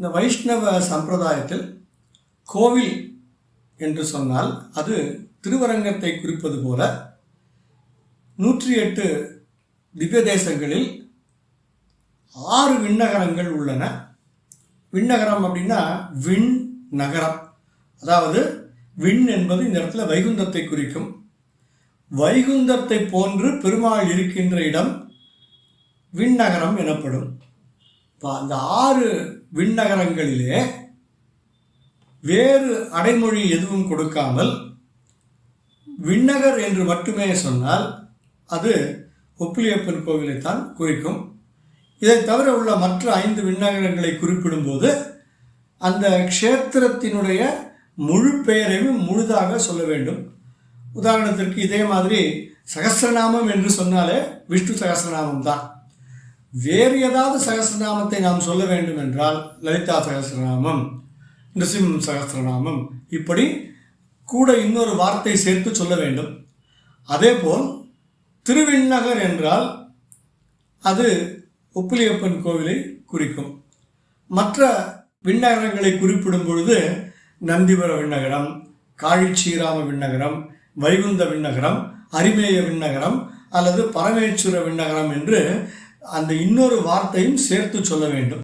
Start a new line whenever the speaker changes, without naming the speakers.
இந்த வைஷ்ணவ சம்பிரதாயத்தில் கோவில் என்று சொன்னால் அது திருவரங்கத்தை குறிப்பது போல நூற்றி எட்டு திவ்ய தேசங்களில் ஆறு விண்ணகரங்கள் உள்ளன. விண்ணகரம் அப்படின்னா விண் நகரம். அதாவது விண் என்பது இந்த இடத்துல வைகுந்தத்தை குறிக்கும். வைகுந்தத்தை போன்று பெருமாள் இருக்கின்ற இடம் விண்ணகரம் எனப்படும். இப்போ அந்த ஆறு விண்ணகரங்களிலே வேறு அடைமொழி எதுவும் கொடுக்காமல் விண்ணகர் என்று மட்டுமே சொன்னால் அது ஒப்பிலியப்பன் கோவிலைத்தான் குறிக்கும். இதை தவிர உள்ள மற்ற ஐந்து விண்ணகரங்களை குறிப்பிடும்போது அந்த க்ஷேத்திரத்தினுடைய முழு பெயரையும் முழுதாக சொல்ல வேண்டும். உதாரணத்திற்கு இதே மாதிரி சகஸ்ரநாமம் என்று சொன்னாலே விஷ்ணு சகசிரநாமம் தான் வேறு ஏதாவது சகஸ்ரநாமத்தை நாம் சொல்ல வேண்டும் என்றால் லலிதா சகசிரநாமம் நிருசிம் சகஸ்ரநாமம் இப்படி கூட இன்னொரு வார்த்தை சேர்த்து சொல்ல வேண்டும். அதேபோல் திருவிண்ணகர் என்றால் அது உப்பிலியப்பன் கோவிலை குறிக்கும். மற்ற விண்ணகரங்களை குறிப்பிடும் பொழுது நந்திபுர விண்ணகரம் காழிச்சீராம விண்ணகரம் வைகுந்த விண்ணகரம் அரிமேய விண்ணகரம் அல்லது பரமேஸ்வர விண்ணகரம் என்று அந்த இன்னொரு வார்த்தையும் சேர்த்து சொல்ல வேண்டும்.